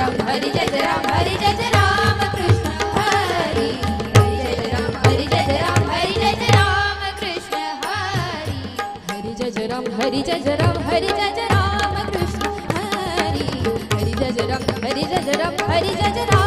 राम हरी जय कृष्ण हरी हरी जय राम कृष्ण हरी हरी जय राम हरी राम कृष्ण हरी हरी जय राम हरी जय राम हरी जय राम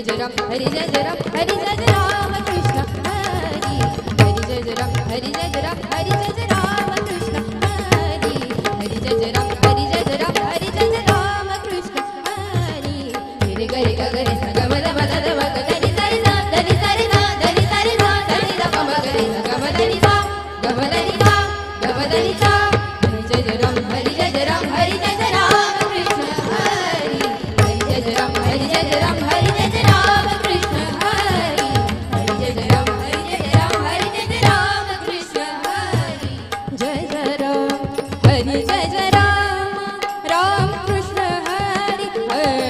जय जय राम हरि जय जय राम हरि जय जय राम कृष्ण हरि हरि जय जय राम हरि जय जय राम हरि जय जय राम कृष्ण हरि हरि जय जय राम हरि जय जय राम हरि जय जय राम कृष्ण हरि हरि गरि गरि सगमद मदद मद Hey.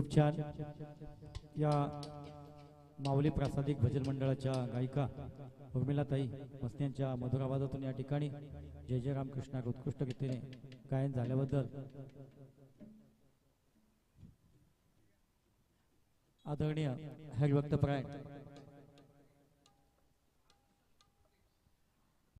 खूप छान. या माऊली प्रासादिक भजन मंडळाच्या गायिका उर्मिलाताई मस्त यांच्या मधुर आवाजातून या ठिकाणी जय जय रामकृष्णाक उत्कृष्ट गीतेने गायन झाल्याबद्दल आदरणीय हरिभक्तपरायण